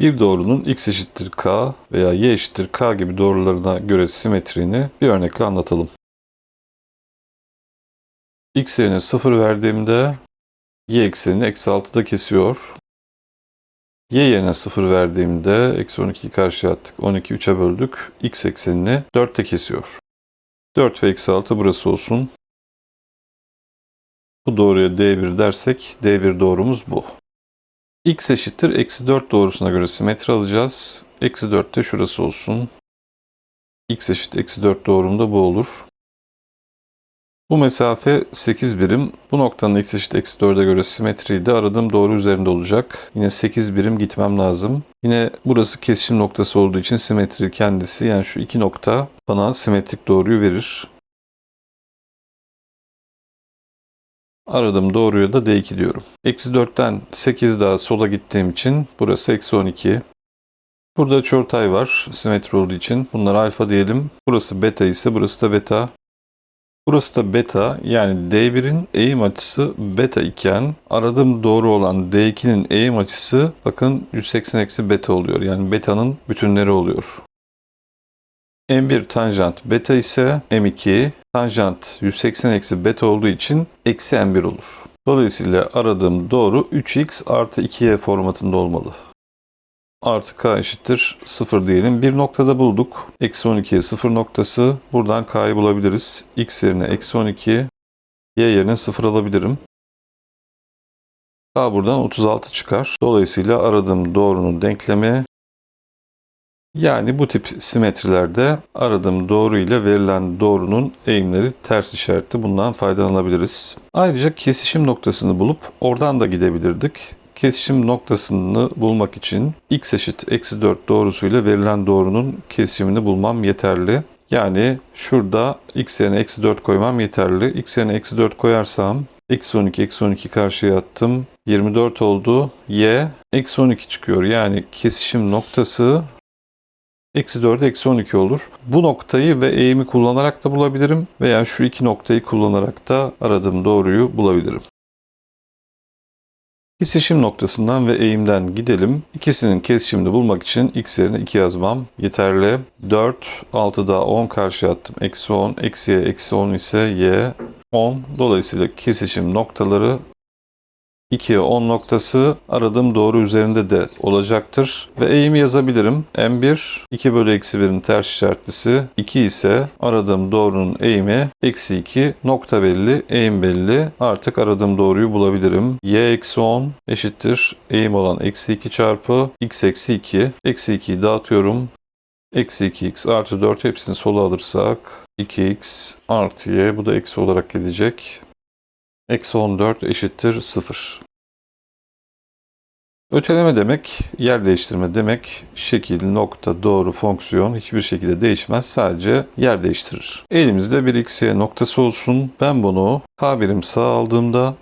Bir doğrunun x eşittir k veya y eşittir k gibi doğrularına göre simetriğini bir örnekle anlatalım. x yerine 0 verdiğimde y eksenini eksi 6'da kesiyor. y yerine 0 verdiğimde eksi 12'yi karşıya attık. 12'yi 3'e böldük. x eksenini 4'te kesiyor. 4 ve eksi 6 burası olsun. Bu doğruya D1 dersek D1 doğrumuz bu. X eşittir eksi 4 doğrusuna göre simetri alacağız. Eksi 4 de şurası olsun. x eşit eksi 4 doğrumda bu olur. Bu mesafe 8 birim. Bu noktanın x eşit eksi 4'e göre simetriyi de aradığım doğru üzerinde olacak. Yine 8 birim gitmem lazım. Yine burası kesişim noktası olduğu için simetri kendisi yani şu iki nokta bana simetrik doğruyu verir. Aradığım doğruya da D2 diyorum. Eksi 4'ten 8 daha sola gittiğim için burası eksi 12. Burada açıortay var simetri olduğu için. Bunlar alfa diyelim. Burası beta ise burası da beta. Burası da beta yani D1'in eğim açısı beta iken aradığım doğru olan D2'nin eğim açısı bakın 180 eksi beta oluyor. Yani beta'nın bütünleri oluyor. M1 tanjant beta ise M2 tanjant 180 eksi beta olduğu için eksi M1 olur. Dolayısıyla aradığım doğru 3x artı 2y formatında olmalı. Artı k eşittir 0 diyelim. Bir noktada bulduk. Eksi 12'ye 0 noktası. Buradan k'yı bulabiliriz. x yerine eksi 12, y yerine 0 alabilirim. K buradan 36 çıkar. Dolayısıyla aradığım doğrunun denklemi yani bu tip simetrilerde aradığım doğru ile verilen doğrunun eğimleri ters işaretli. Bundan faydalanabiliriz. Ayrıca kesişim noktasını bulup oradan da gidebilirdik. Kesişim noktasını bulmak için x eşit eksi 4 doğrusuyla verilen doğrunun kesişimini bulmam yeterli. Yani şurada x yerine eksi 4 koymam yeterli. x yerine eksi 4 koyarsam eksi 12 eksi 12 karşıya attım. 24 oldu. y eksi 12 çıkıyor. Yani kesişim noktası Eksi 4 eksi 12 olur. Bu noktayı ve eğimi kullanarak da bulabilirim veya şu iki noktayı kullanarak da aradığım doğruyu bulabilirim. Kesişim noktasından ve eğimden gidelim. İkisinin kesişimini bulmak için x yerine 2 yazmam yeterli. 4, 6 daha 10 karşı attım. Eksi 10, eksiye eksi 10 ise y 10. Dolayısıyla kesişim noktaları 2'ye 10 noktası aradığım doğru üzerinde de olacaktır. Ve eğimi yazabilirim. M1 2 bölü eksi 1'in ters işaretlisi 2 ise aradığım doğrunun eğimi eksi 2 nokta belli eğim belli. Artık aradığım doğruyu bulabilirim. Y eksi 10 eşittir eğim olan eksi 2 çarpı x eksi 2. Eksi 2'yi dağıtıyorum. Eksi 2x artı 4 hepsini sola alırsak 2x artı y bu da eksi olarak gelecek. Eksi 14 eşittir 0. Öteleme demek, yer değiştirme demek, şekil, nokta, doğru, fonksiyon hiçbir şekilde değişmez. Sadece yer değiştirir. Elimizde bir x, y noktası olsun. Ben bunu k birim sağ aldığımda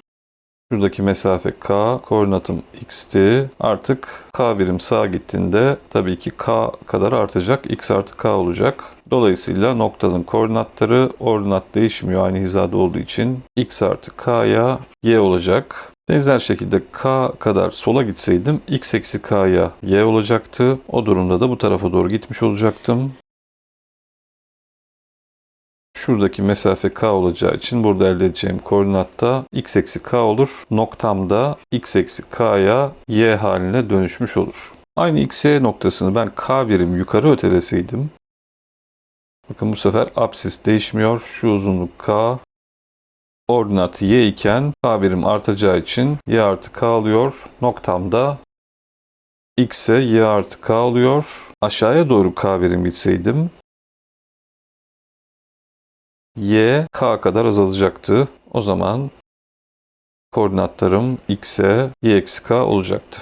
Şuradaki mesafe k, koordinatım x'ti. Artık k birim sağa gittiğinde tabii ki k kadar artacak. x artı k olacak. Dolayısıyla noktanın koordinatları ordinat değişmiyor aynı hizada olduğu için x artı k'ya y olacak. Benzer şekilde k kadar sola gitseydim x eksi k'ya y olacaktı. O durumda da bu tarafa doğru gitmiş olacaktım. Şuradaki mesafe k olacağı için burada elde edeceğim koordinatta x eksi k olur. Noktamda x eksi k'ya y haline dönüşmüş olur. Aynı x, y noktasını ben k birim yukarı öteleseydim. Bakın bu sefer apsis değişmiyor. Şu uzunluk k. Ordinat y iken k birim artacağı için y artı k alıyor. Noktamda x'e y artı k alıyor. Aşağıya doğru k birim gitseydim y k kadar azalacaktı. O zaman koordinatlarım x'e y eksi k olacaktı.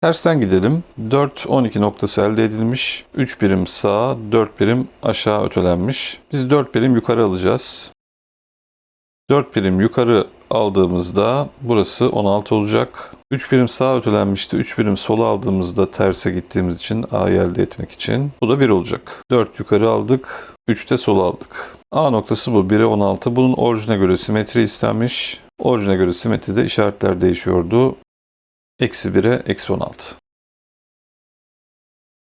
Tersten gidelim. 4, 12 noktası elde edilmiş. 3 birim sağa, 4 birim aşağı ötelenmiş. Biz 4 birim yukarı alacağız. 4 birim yukarı aldığımızda burası 16 olacak. 3 birim sağa ötelenmişti. 3 birim sola aldığımızda terse gittiğimiz için A'yı elde etmek için. Bu da 1 olacak. 4 yukarı aldık. 3 de sola aldık. A noktası bu. 1'e 16. Bunun orijine göre simetri istenmiş. Orijine göre simetride işaretler değişiyordu. Eksi 1'e eksi 16.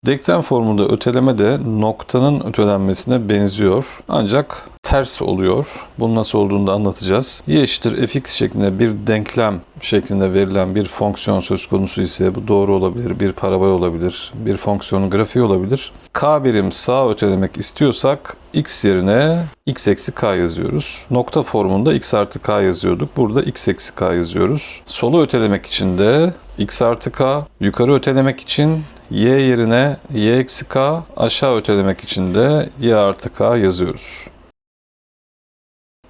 Denklem formunda öteleme de noktanın ötelenmesine benziyor. Ancak ters oluyor. Bunun nasıl olduğunu da anlatacağız. y eşittir fx şeklinde bir denklem şeklinde verilen bir fonksiyon söz konusu ise bu doğru olabilir, bir parabol olabilir, bir fonksiyonun grafiği olabilir. k birim sağa ötelemek istiyorsak x yerine x eksi k yazıyoruz. Nokta formunda x artı k yazıyorduk. Burada x eksi k yazıyoruz. Sola ötelemek için de x artı k, yukarı ötelemek için y yerine y eksi k, aşağı ötelemek için de y artı k yazıyoruz.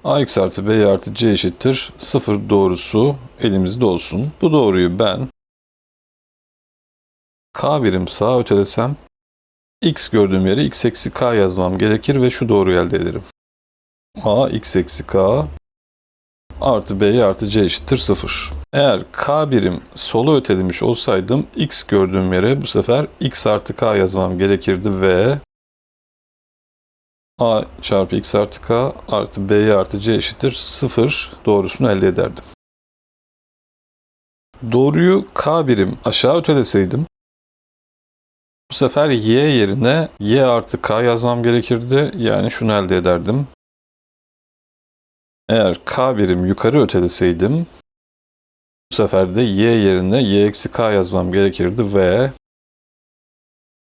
Ax artı b artı c eşittir 0 doğrusu elimizde olsun. Bu doğruyu ben k birim sağa ötelesem x gördüğüm yere x eksi k yazmam gerekir ve şu doğruyu elde ederim. a x eksi k artı b artı c eşittir 0. Eğer k birim sola ötelemiş olsaydım x gördüğüm yere bu sefer x artı k yazmam gerekirdi ve a çarpı x artı k artı b artı c eşittir 0 doğrusunu elde ederdim. Doğruyu k birim aşağı öteleseydim bu sefer y yerine y artı k yazmam gerekirdi. Yani şunu elde ederdim. Eğer k birim yukarı öteleseydim bu sefer de y yerine y eksi k yazmam gerekirdi ve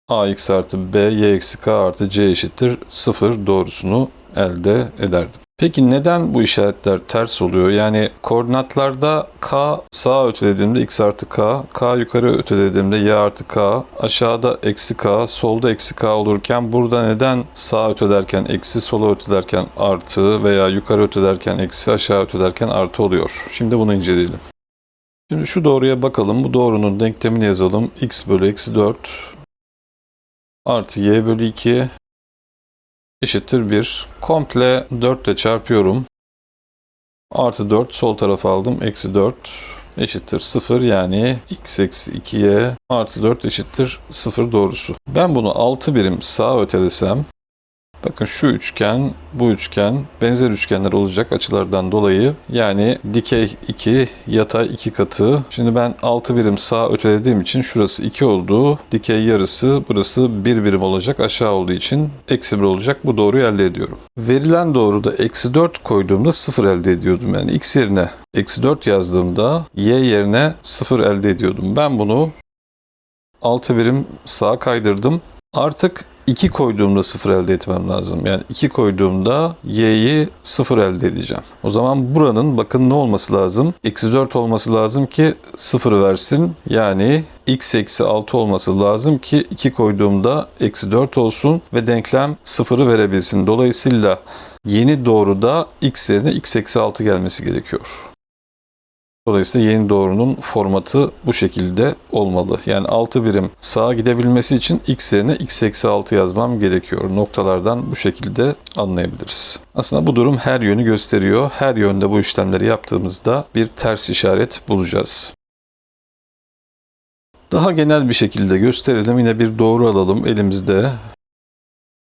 ax artı b y eksi k artı c eşittir 0 doğrusunu elde ederdim. Peki neden bu işaretler ters oluyor? Yani koordinatlarda k sağa ötelediğimde x artı k, k yukarı ötelediğimde y artı k, aşağıda eksi k, solda eksi k olurken burada neden sağa ötelerken eksi, sola ötelerken artı veya yukarı ötelerken eksi, aşağı ötelerken artı oluyor? Şimdi bunu inceleyelim. Şimdi şu doğruya bakalım. Bu doğrunun denklemini yazalım. x bölü eksi 4 artı y bölü 2 eşittir 1. Komple 4 ile çarpıyorum. Artı 4 sol tarafa aldım. Eksi 4 eşittir 0 yani x eksi 2y artı 4 eşittir 0 doğrusu. Ben bunu 6 birim sağa ötelesem Bakın şu üçgen, bu üçgen benzer üçgenler olacak açılardan dolayı. Yani dikey 2, yatay 2 katı. Şimdi ben 6 birim sağa ötelediğim için şurası 2 oldu. Dikey yarısı burası 1 birim olacak aşağı olduğu için eksi 1 olacak. Bu doğruyu elde ediyorum. Verilen doğruda eksi 4 koyduğumda 0 elde ediyordum. Yani x yerine eksi 4 yazdığımda y yerine 0 elde ediyordum. Ben bunu 6 birim sağa kaydırdım. Artık 2 koyduğumda 0 elde etmem lazım. Yani 2 koyduğumda y'yi 0 elde edeceğim. O zaman buranın bakın ne olması lazım? Eksi 4 olması lazım ki 0 versin. Yani x eksi 6 olması lazım ki 2 koyduğumda eksi 4 olsun ve denklem 0'ı verebilsin. Dolayısıyla yeni doğruda x yerine x eksi 6 gelmesi gerekiyor. Dolayısıyla yeni doğrunun formatı bu şekilde olmalı. Yani 6 birim sağa gidebilmesi için x yerine x eksi 6 yazmam gerekiyor. Noktalardan bu şekilde anlayabiliriz. Aslında bu durum her yönü gösteriyor. Her yönde bu işlemleri yaptığımızda bir ters işaret bulacağız. Daha genel bir şekilde gösterelim. Yine bir doğru alalım elimizde.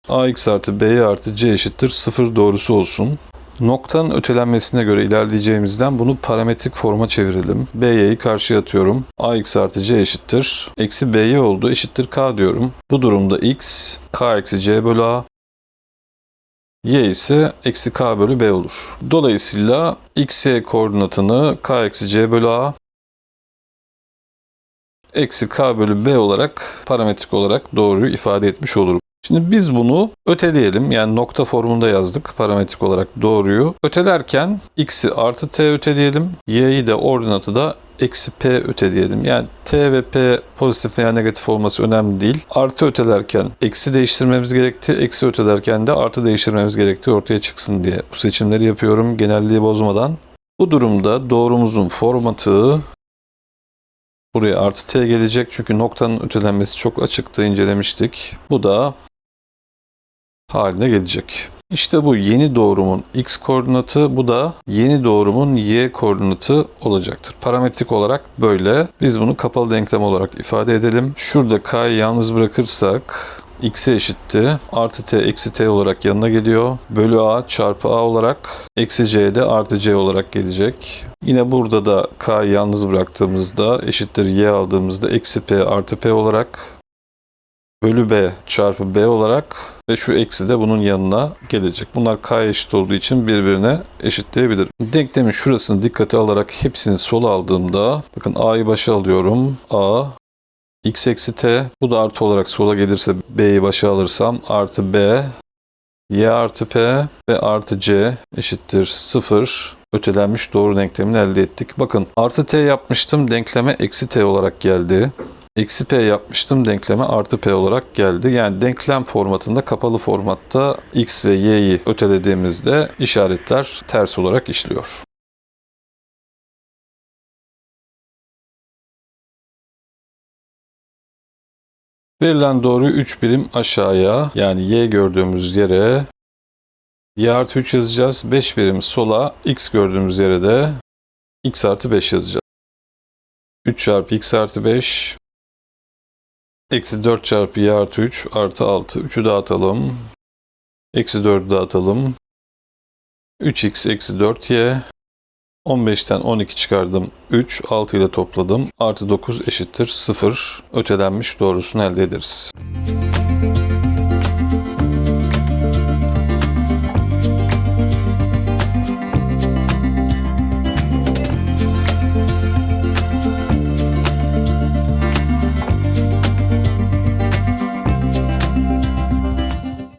ax artı b artı c eşittir 0 doğrusu olsun. Noktanın ötelenmesine göre ilerleyeceğimizden bunu parametrik forma çevirelim. By'yi karşıya atıyorum. ax artı c eşittir. Eksi by oldu eşittir k diyorum. Bu durumda x k eksi c bölü a y ise eksi k bölü b olur. Dolayısıyla x y koordinatını k eksi c bölü a eksi k bölü b olarak parametrik olarak doğruyu ifade etmiş olurum. Şimdi biz bunu öteleyelim. Yani nokta formunda yazdık parametrik olarak doğruyu. Ötelerken x'i artı t öteleyelim. y'yi de ordinatı da eksi p öteleyelim. Yani t ve p pozitif veya negatif olması önemli değil. Artı ötelerken eksi değiştirmemiz gerekti. Eksi ötelerken de artı değiştirmemiz gerekti ortaya çıksın diye. Bu seçimleri yapıyorum genelliği bozmadan. Bu durumda doğrumuzun formatı buraya artı t gelecek. Çünkü noktanın ötelenmesi çok açıktı incelemiştik. Bu da haline gelecek. İşte bu yeni doğrumun x koordinatı, bu da yeni doğrumun y koordinatı olacaktır. Parametrik olarak böyle. Biz bunu kapalı denklem olarak ifade edelim. Şurada k'yı yalnız bırakırsak x'e eşitti. Artı t eksi t olarak yanına geliyor. Bölü a çarpı a olarak eksi c de artı c olarak gelecek. Yine burada da k'yı yalnız bıraktığımızda eşittir y aldığımızda eksi p artı p olarak bölü b çarpı b olarak ve şu eksi de bunun yanına gelecek. Bunlar k eşit olduğu için birbirine eşitleyebilir. Denklemin şurasını dikkate alarak hepsini sola aldığımda bakın a'yı başa alıyorum. a x eksi t bu da artı olarak sola gelirse b'yi başa alırsam artı b y artı p ve artı c eşittir 0 ötelenmiş doğru denklemini elde ettik. Bakın artı t yapmıştım denkleme eksi t olarak geldi. Eksi p yapmıştım denkleme artı p olarak geldi. Yani denklem formatında kapalı formatta x ve y'yi ötelediğimizde işaretler ters olarak işliyor. Verilen doğruyu 3 birim aşağıya yani y gördüğümüz yere y artı 3 yazacağız. 5 birim sola x gördüğümüz yere de x artı 5 yazacağız. 3 çarpı x artı 5 Eksi 4 çarpı y artı 3 artı 6. 3'ü dağıtalım. Eksi 4'ü dağıtalım. 3x eksi 4y. 15'ten 12 çıkardım. 3, 6 ile topladım. Artı 9 eşittir 0. Ötelenmiş doğrusunu elde ederiz.